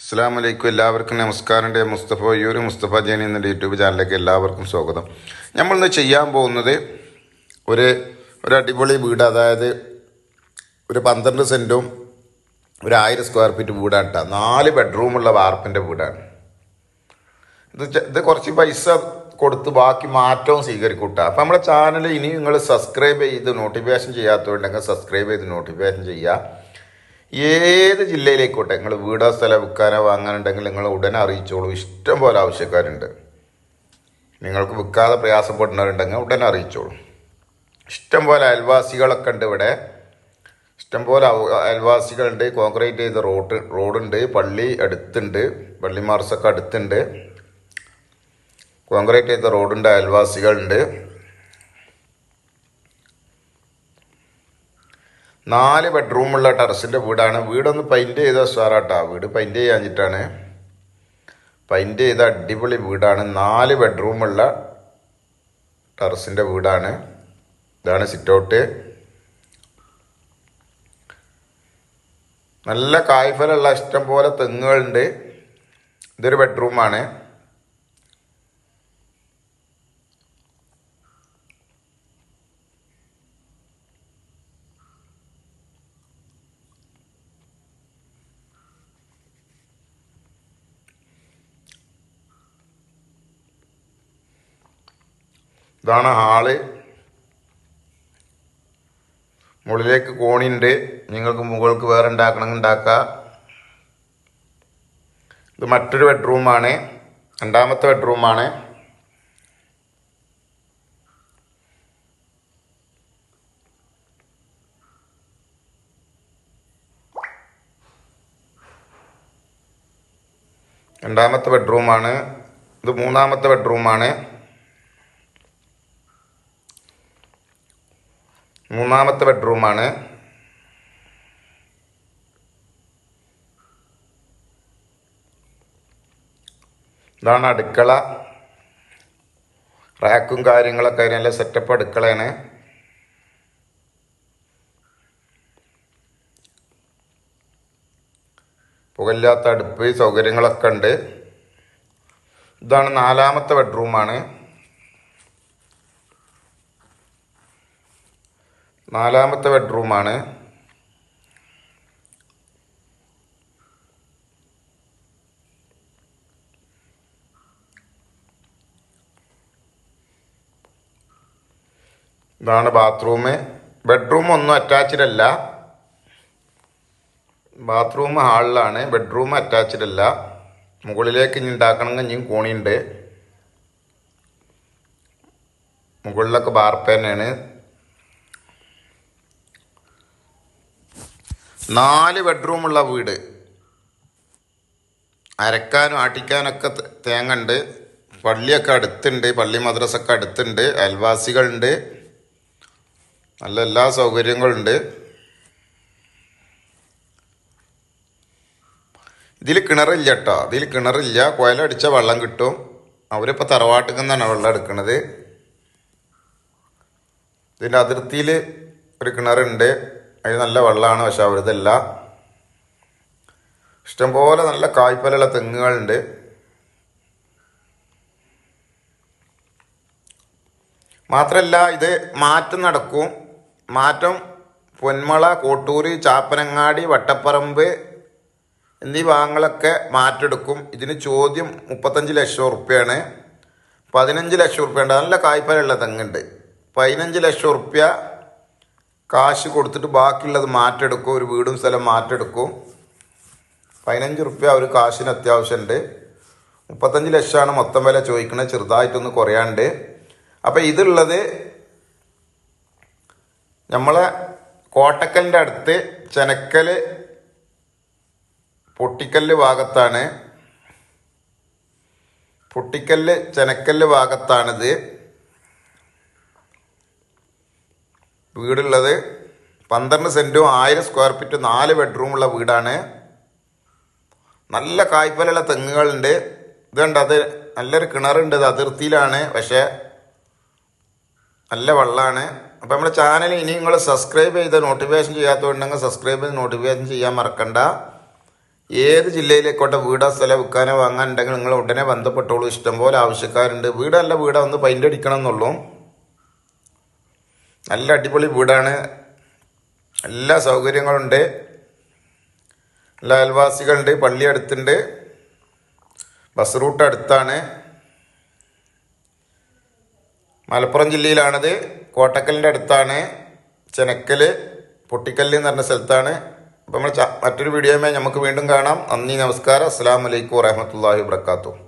അസ്സാം വലൈക്കും എല്ലാവർക്കും നമസ്കാരമുണ്ട്. മുസ്തഫ യൂരി മുസ്തഫ ജേനി എന്ന യൂട്യൂബ് ചാനലിലേക്ക് എല്ലാവർക്കും സ്വാഗതം. നമ്മളിന്ന് ചെയ്യാൻ പോകുന്നത് ഒരു ഒരു അടിപൊളി വീട് അതായത് ഒരു പന്ത്രണ്ട് സെന്റും ഒരു ആയിരം സ്ക്വയർ ഫീറ്റ് വീടാണ് കേട്ടോ നാല് ബെഡ്റൂമുള്ള വാർപ്പിന്റെ വീടാണ്. ഇത് ഇത് കുറച്ച് പൈസ കൊടുത്ത് ബാക്കി മാറ്റവും സ്വീകരിക്കൂട്ട അപ്പം നമ്മുടെ ചാനൽ ഇനി നിങ്ങൾ സബ്സ്ക്രൈബ് ചെയ്ത് നോട്ടിഫിക്കേഷൻ ചെയ്യാത്തവരുണ്ടെങ്കിൽ സബ്സ്ക്രൈബ് ചെയ്ത് നോട്ടിഫിക്കേഷൻ ചെയ്യുക ഏത് ജില്ലയിലേക്കോട്ടെ നിങ്ങൾ വീടോ സ്ഥലം വിൽക്കാനോ വാങ്ങാനുണ്ടെങ്കിൽ നിങ്ങൾ ഉടനെ അറിയിച്ചോളൂ. ഇഷ്ടം പോലെ ആവശ്യക്കാരുണ്ട്. നിങ്ങൾക്ക് വിൽക്കാതെ പ്രയാസപ്പെടുന്നവരുണ്ടെങ്കിൽ ഉടനെ അറിയിച്ചോളൂ. ഇഷ്ടം പോലെ അയൽവാസികളൊക്കെ ഉണ്ട് ഇവിടെ. ഇഷ്ടം പോലെ അവ- അയൽവാസികളുണ്ട്. കോൺക്രീറ്റ് ചെയ്ത റോഡ് റോഡുണ്ട് പള്ളി അടുത്തുണ്ട് പള്ളി മാർസൊക്കെ അടുത്തുണ്ട്. കോൺക്രീറ്റ് ചെയ്ത റോഡുണ്ട് അയൽവാസികളുണ്ട്. നാല് ബെഡ്റൂമുള്ള ടെറസിന്റെ വീടാണ്. വീടൊന്ന് പെയിന്റ് ചെയ്ത സാറാട്ടാ. വീട് പെയിന്റ് ചെയ്യാഞ്ഞിട്ടാണ്. പെയിന്റ് ചെയ്ത അടിപൊളി വീടാണ്. നാല് ബെഡ്റൂമുള്ള ടെറസിന്റെ വീടാണ്. ഇതാണ് സിറ്റ് ഔട്ട് നല്ല കായ്ഫലുള്ള ഇഷ്ടം പോലെ തെങ്ങുകളുണ്ട്. ഇതൊരു ബെഡ്റൂമാണ്. ഇതാണ് ഹാൾ. മുകളിലേക്ക് കോണിണ്ട്. നിങ്ങൾക്ക് മുകൾക്ക് വേറെ ഉണ്ടാക്കണമെങ്കിൽ ഉണ്ടാക്കാം. ഇത് മറ്റൊരു ബെഡ്റൂമാണ്. രണ്ടാമത്തെ ബെഡ്റൂമാണ്. രണ്ടാമത്തെ ബെഡ്റൂമാണ്. ഇത് മൂന്നാമത്തെ ബെഡ്റൂമാണ്. മൂന്നാമത്തെ ബെഡ്റൂമാണ്. ഇതാണ് അടുക്കള. റാക്കും കാര്യങ്ങളൊക്കെ അതിനെല്ലാം സെറ്റപ്പ് അടുക്കളയാണ്. പുകയില്ലാത്ത അടുപ്പ് സൗകര്യങ്ങളൊക്കെ ഉണ്ട്. ഇതാണ് നാലാമത്തെ ബെഡ്റൂമാണ്. നാലാമത്തെ ബെഡ്റൂമാണ്. ഇതാണ് ബാത്റൂം ബെഡ്റൂം ഒന്നും അറ്റാച്ച്ഡ് അല്ല. ബാത്റൂം ഹാളിലാണ് ബെഡ്റൂം അറ്റാച്ച്ഡ് അല്ല. മുകളിലേക്ക് ഇനി ഉണ്ടാക്കണമെങ്കിൽ ഇനിയും കോണിയുണ്ട്. മുകളിലൊക്കെ ബാർപ്പ് നാല് ബെഡ്റൂമുള്ള വീട്. അരക്കാനും ആട്ടിക്കാനൊക്കെ ത- തേങ്ങ ഉണ്ട് പള്ളിയൊക്കെ അടുത്തുണ്ട്. പള്ളി മദ്രസൊക്കെ അടുത്തുണ്ട്. അയൽവാസികളുണ്ട്. നല്ല എല്ലാ സൗകര്യങ്ങളുണ്ട്. ഇതിൽ കിണറില്ല കേട്ടോ ഇതിൽ കിണറില്ല. കുഴലടിച്ച വെള്ളം കിട്ടും. അവരിപ്പോൾ തറവാട്ടിൽ വെള്ളം എടുക്കുന്നത് ഇതിന്റെ അതിർത്തിയിൽ ഒരു കിണറുണ്ട്. അതിൽ നല്ല വെള്ളമാണ് പക്ഷെ അവരിതല്ല. ഇഷ്ടംപോലെ നല്ല കായ്ഫലുള്ള തെങ്ങുകളുണ്ട്. മാത്രമല്ല ഇത് മാറ്റം നടക്കും. മാറ്റം പൊന്മള കോട്ടൂര് ചാപ്പനങ്ങാടി വട്ടപ്പറമ്പ് എന്നീ ഭാഗങ്ങളൊക്കെ മാറ്റെടുക്കും. ഇതിന് ചോദ്യം മുപ്പത്തഞ്ച് ലക്ഷം ഉറുപ്പ്യാണ്. പതിനഞ്ച് ലക്ഷം ഉറുപ്പ്യ നല്ല കായ്ഫലുള്ള തെങ്ങുണ്ട്. പതിനഞ്ച് ലക്ഷം ഉറുപ്പ്യ കാശ് കൊടുത്തിട്ട് ബാക്കിയുള്ളത് മാറ്റെടുക്കും ഒരു വീടും സ്ഥലം മാറ്റെടുക്കും. പതിനഞ്ച് റുപ്യ ഒരു കാശിന് അത്യാവശ്യമുണ്ട് മുപ്പത്തഞ്ച് ലക്ഷമാണ് മൊത്തം വില ചോദിക്കുന്നത് ചെറുതായിട്ടൊന്ന് കുറയാണ്ട്. അപ്പോൾ ഇതുള്ളത് നമ്മളെ കോട്ടക്കലിന്റെ അടുത്ത് ചെനക്കൽ പൊട്ടിക്കല്ല് ഭാഗത്താണ്. പൊട്ടിക്കല്ല് ചെനക്കല്ല് ഭാഗത്താണിത്. വീടുള്ളത് പന്ത്രണ്ട് സെന്റും ആയിരം സ്ക്വയർ ഫീറ്റ് നാല് ബെഡ്റൂമുള്ള വീടാണ്. നല്ല കായ്ഫലുള്ള തെങ്ങുകളുണ്ട്. ഇതുണ്ട് അത് നല്ലൊരു കിണറുണ്ട്. ഇത് അതിർത്തിയിലാണ്. പക്ഷേ നല്ല വെള്ളമാണ് അപ്പോൾ നമ്മുടെ ചാനൽ ഇനി നിങ്ങൾ സബ്സ്ക്രൈബ് ചെയ്ത് നോട്ടിഫിക്കേഷൻ ചെയ്യാത്തതുണ്ടെങ്കിൽ സബ്സ്ക്രൈബ് ചെയ്ത് നോട്ടിഫിക്കേഷൻ ചെയ്യാൻ മറക്കണ്ട. ഏത് ജില്ലയിലേക്കോട്ടെ വീടോ സ്ഥലം വിൽക്കാനോ വാങ്ങാനുണ്ടെങ്കിൽ നിങ്ങൾ ഉടനെ ബന്ധപ്പെട്ടോളൂ. ഇഷ്ടംപോലെ ആവശ്യക്കാരുണ്ട്. വീടല്ല വീടാ. ഒന്ന് പെയിന്റ് അടിക്കണം എന്നുള്ളൂ. നല്ല അടിപൊളി വീടാണ്. എല്ലാ സൗകര്യങ്ങളുണ്ട്. എല്ലാ അയൽവാസികളുണ്ട് പള്ളി അടുത്തുണ്ട്. ബസ് റൂട്ട് അടുത്താണ്. മലപ്പുറം ജില്ലയിലാണത്. കോട്ടക്കലിന്റെ അടുത്താണ്. ചെനക്കൽ പൊട്ടിക്കല്ല് എന്ന് പറഞ്ഞ സ്ഥലത്താണ്. അപ്പോൾ നമ്മൾ മറ്റൊരു വീഡിയോയുമായി നമുക്ക് വീണ്ടും കാണാം. നന്ദി നമസ്കാരം. അസ്സാം വലൈക്കും വാഹമത്തല്ലാഹി വാത്തു